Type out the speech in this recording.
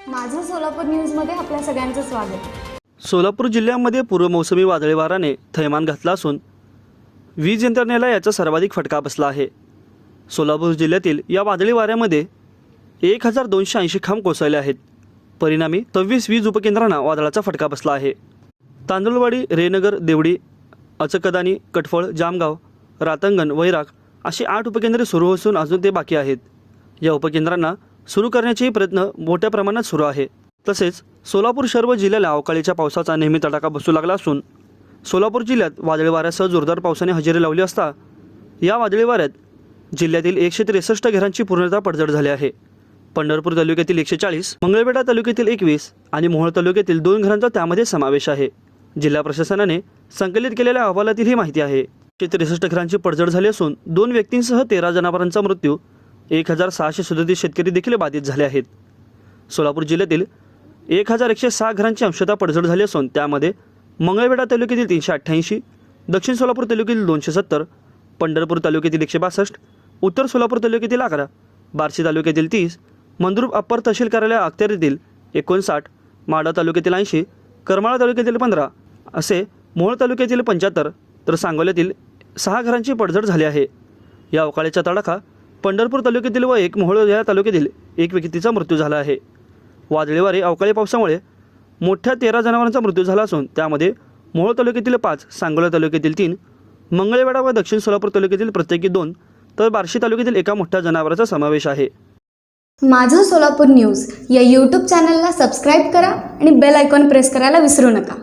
सोलापूर न्यूजमध्ये आपल्या सगळ्यांचं स्वागत. सोलापूर जिल्ह्यामध्ये पूर्वमोसमी वादळी वाराने थैमान घातला असून वीज यंत्रणेला याचा सर्वाधिक फटका बसला आहे. सोलापूर जिल्ह्यातील या वादळी वाऱ्यामध्ये एक हजार दोनशे ऐंशी खांब कोसळले आहेत. परिणामी सव्वीस वीज उपकेंद्रांना वादळाचा फटका बसला आहे. तांदुळवाडी रेनगर देवडी अचकदानी कटफळ जामगाव रातंगण वैराग अशी आठ उपकेंद्रे सुरू असून अजून ते बाकी आहेत. या उपकेंद्रांना सुरू करण्याचेही प्रयत्न मोठ्या प्रमाणात सुरू आहे. तसेच सोलापूर शहर व जिल्ह्याला अवकाळीच्या पावसाचा नेहमी तडाखा बसू लागला असून सोलापूर जिल्ह्यात वादळी वाऱ्यासह जोरदार पावसाने हजेरी लावली असता या वादळी वाऱ्यात जिल्ह्यातील एकशे त्रेसष्ट घरांची पूर्णतः पडझड झाली आहे. पंढरपूर तालुक्यातील एकशे चाळीस मंगळवेढा तालुक्यातील एकवीस आणि मोहोळ तालुक्यातील दोन घरांचा त्यामध्ये समावेश आहे. जिल्हा प्रशासनाने संकलित केलेल्या अहवालातील ही माहिती आहे. एकशे त्रेसष्ट घरांची पडझड झाली असून दोन व्यक्तींसह तेरा जनावरांचा मृत्यू एक हजार सहाशे सदतीस शेतकरी देखील बाधित झाले आहेत. सोलापूर जिल्ह्यातील एक हजार एकशे सहा घरांची अंशतः पडझड झाली असून त्यामध्ये मंगळवेढा तालुक्यातील तीनशे अठ्ठ्याऐंशी दक्षिण सोलापूर तालुक्यातील दोनशे सत्तर पंढरपूर तालुक्यातील एकशे बासष्ट उत्तर सोलापूर तालुक्यातील अकरा बार्शी तालुक्यातील तीस मंद्रुप अप्पर तहसील कार्यालय अखत्यारीतील येथील एकोणसाठ माडा तालुक्यातील ऐंशी करमाळा तालुक्यातील पंधरा असे मोहोळ तालुक्यातील पंच्याहत्तर तर सांगोल्यातील सहा घरांची पडझड झाली आहे. या अवकाळीचा तडाखा पंढरपूर तालुक्यातील व एक मोहोळ या तालुक्यातील एक व्यक्तीचा मृत्यू झाला आहे. वादळी वारे अवकाळी पावसामुळे मोठ्या तेरा जनावरांचा मृत्यू झाला असून त्यामध्ये मोहोळ तालुक्यातील पाच सांगोला तालुक्यातील तीन मंगळवेढा व दक्षिण सोलापूर तालुक्यातील प्रत्येकी दोन तर बार्शी तालुक्यातील एका मोठ्या जनावराचा समावेश आहे. माझं सोलापूर न्यूज या यूट्यूब चॅनलला सबस्क्राईब करा आणि बेल आयकॉन प्रेस करायला विसरू नका.